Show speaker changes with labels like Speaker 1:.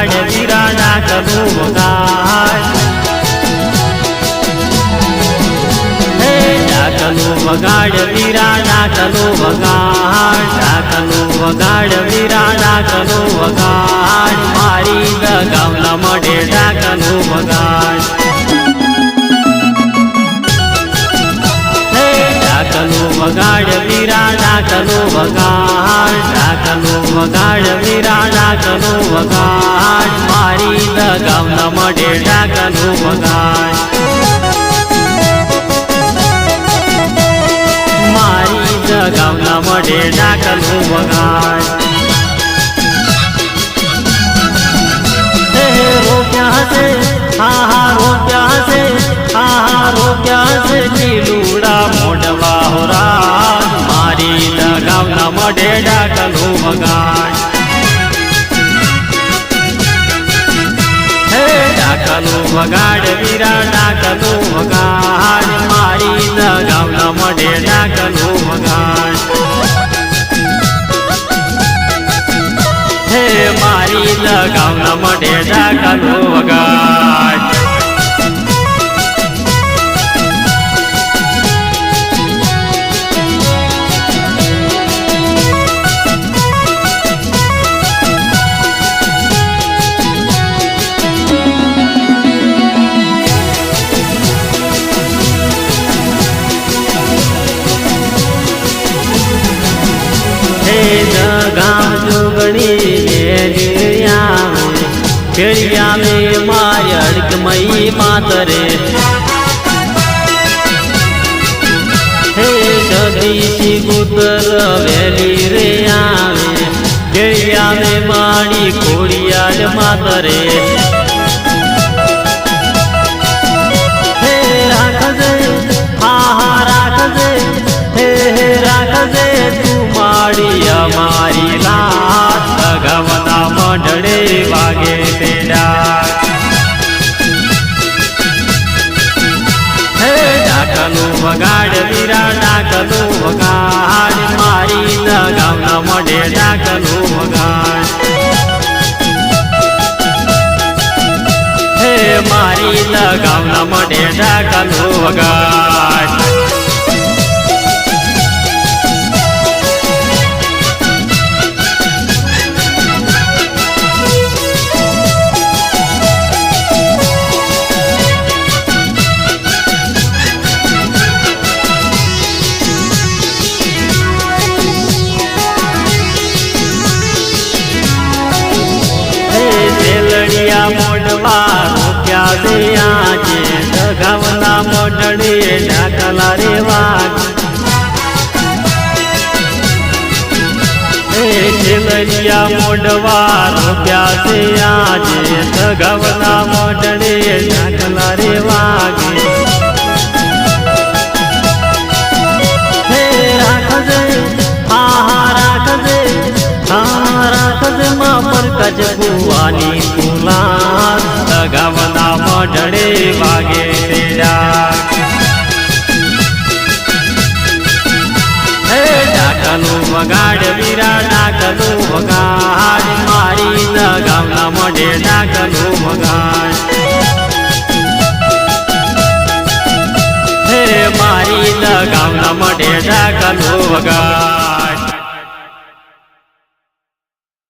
Speaker 1: ગાય વીરાના કબૂ ગાય. હે ડાકલો વગાડ વીરાના કલો વગાડ ડાકલો વગાડ વીરાના કલો વગાડ મારી ગાવલા મઢે ડાકલો વગાડ. વગાડ વીરાના કલો વગાડ ડાકલો વગાડ વીરા ડાકલો વગાડ, મારી દગાવલા મઢે ડાકલો વગાડ. મારી જગાવના મઢે ડાકલું વગાડ. રોપ્યા હશે? હા મઢે ડાકલું વગાડ હે ડાકલું વગાડ વીરા ડાકલું વગાડ મારી દગાવના મઢે ડાકલું વગાડ હે મારી દગાવના મઢે ડાકલું વગાડ ખેડિયાને મારી અડકમઈ માતરે. હે જગદીશી પુત્ર વેલી રે આવે. ખેડિયાને મારી ખોડિયાર માતરે. ડાકલું વગાડ વીરા ડાકલું વગાડ, મારી લગાવના મોઢે ડાકલું વગાડ. હે મારી લગાવના મોઢે ડાકલું વગાડ. તેલડિયા મોડવા રૂપિયા દે આજે. દગાવના મોઢડે ડાકલા રે વાગે. રાખજે ભુવાની તુલા દગાવના મઢડે વાગે. મારી લગાવના મઢે ડાકલું વગાડ.